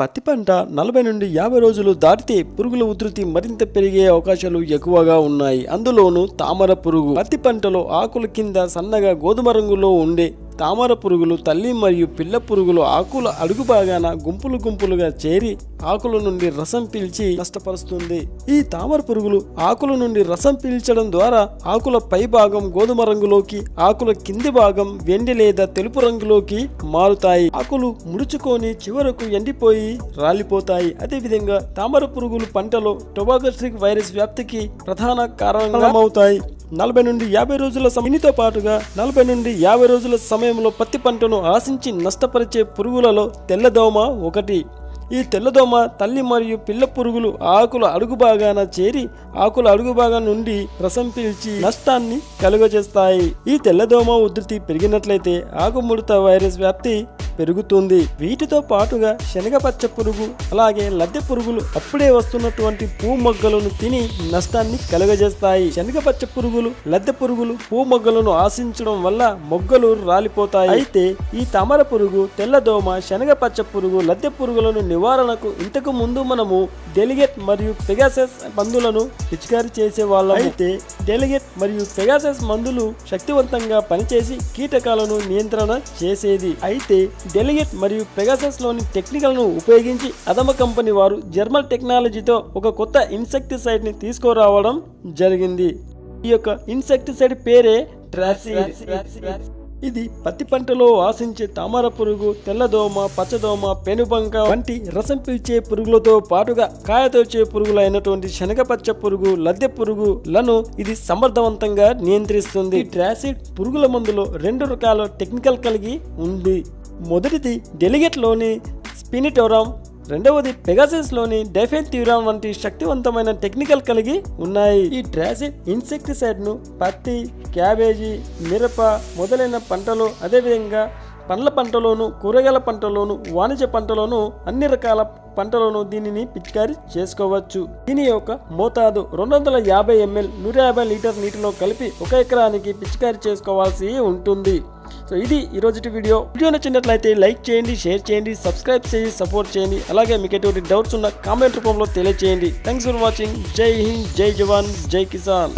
పత్తి పంట నలభై నుండి యాభై రోజులు దాటితే పురుగుల ఉధృతి మరింత పెరిగే అవకాశాలు ఎక్కువగా ఉన్నాయి. అందులోనూ తామర పురుగు. పత్తి పంటలో ఆకుల కింద సన్నగా గోధుమ రంగులో ఉండే తామర పురుగులు తల్లి మరియు పిల్ల పురుగులు ఆకుల అడుగు భాగాన గుంపులు గుంపులుగా చేరి ఆకుల నుండి రసం పీల్చి నష్టపరుస్తుంది. ఈ తామర పురుగులు ఆకుల నుండి రసం పీల్చడం ద్వారా ఆకుల పై భాగం గోధుమ రంగులోకి ఆకుల కింది భాగం వెండి లేదా తెలుపు రంగులోకి మారుతాయి. ఆకులు ముడుచుకొని చివరకు ఎండిపోయి రాలిపోతాయి. అదేవిధంగా తామర పురుగులు పంటలో టొబాకోస్టిక్ వైరస్ వ్యాప్తికి ప్రధాన కారణమవుతాయి. నలభై నుండి యాభై రోజుల దీనితో పాటుగా నలభై నుండి యాభై రోజుల సమయంలో పత్తి పంటను ఆశించి నష్టపరిచే పురుగులలో తెల్లదోమ ఒకటి. ఈ తెల్లదోమ తల్లి మరియు పిల్ల పురుగులు ఆకుల అడుగు భాగాన చేరి ఆకుల అడుగు భాగం నుండి రసం పీల్చి నష్టాన్ని కలుగజేస్తాయి. ఈ తెల్లదోమ ఉధృతి పెరిగినట్లయితే ఆకుముడత వైరస్ వ్యాప్తి పెరుగుతుంది. వీటితో పాటుగా శనగపచ్చ పురుగు అలాగే లద్దె పురుగులు అప్పుడే వస్తున్నటువంటి పూ మొగ్గలను తిని నష్టాన్ని కలుగజేస్తాయి. శనగపచ్చ పురుగులు లద్దె పురుగులు పూ మొగ్గలను ఆశించడం వల్ల మొగ్గలు రాలిపోతాయి. అయితే ఈ తామర పురుగు తెల్లదోమ శనగపచ్చ పురుగు లద్దె పురుగులను నివారణకు ఇంతకు ముందు మనము డెలిగేట్ మరియు పెగాసెస్ మందులను పిచికారీ చేసే వాళ్ళం అయితే డెలిగేట్ మరియు పెగాసెస్ మందులు శక్తివంతంగా పనిచేసి కీటకాలను నియంత్రణ చేసేది. అయితే డెలిగేట్ మరియు పెగాసస్లోని టెక్నికల్ను ఉపయోగించి అదమ కంపెనీ వారు జర్మల్ టెక్నాలజీతో ఒక కొత్త ఇన్సెక్టిసైడ్ని తీసుకురావడం జరిగింది. ఈ యొక్క ఇన్సెక్టిసైడ్ పేరే ట్రాసీ ఇది పత్తి పంటలో ఆశించే తామర పురుగు తెల్లదోమ పచ్చదోమ పెనుబంక వంటి రసం పీల్చే పురుగులతో పాటుగా కాయతోచే పురుగులైనటువంటి శనగపచ్చ పురుగు లద్దె పురుగులను ఇది సమర్థవంతంగా నియంత్రిస్తుంది. ట్రాసిడ్ పురుగుల మందులో రెండు రకాల టెక్నికల్ కలిగి ఉంది. మొదటిది డెలిగేట్లోని స్పినిటోరామ్ రెండవది పెగాసెస్లోని డెఫెన్థ్యూరామ్ వంటి శక్తివంతమైన టెక్నికల్ కలిగి ఉన్నాయి. ఈ డ్రాసిడ్ ఇన్సెక్టిసైడ్ను పత్తి క్యాబేజీ మిరప మొదలైన పంటలు అదేవిధంగా పండ్ల పంటలోను కూరగాయల పంటలోను వాణిజ్య పంటలోను అన్ని రకాల పంటలోను దీనిని పిచికారీ చేసుకోవచ్చు. దీని యొక్క మోతాదు రెండు వందల యాభై ఎంఎల్ నూట యాభై లీటర్ నీటిలో కలిపి ఒక ఎకరానికి పిచికారీ చేసుకోవాల్సి ఉంటుంది. సో ఇది ఈరోజు వీడియో. వీడియో నచ్చినట్లయితే లైక్ చేయండి షేర్ చేయండి సబ్స్క్రైబ్ చేసి సపోర్ట్ చేయండి. అలాగే మీకు ఎటువంటి డౌట్స్ ఉన్న కామెంట్ రూపంలో తెలియచేయండి. Thanks for watching. జై హింద్ జై జవాన్ జై కిసాన్.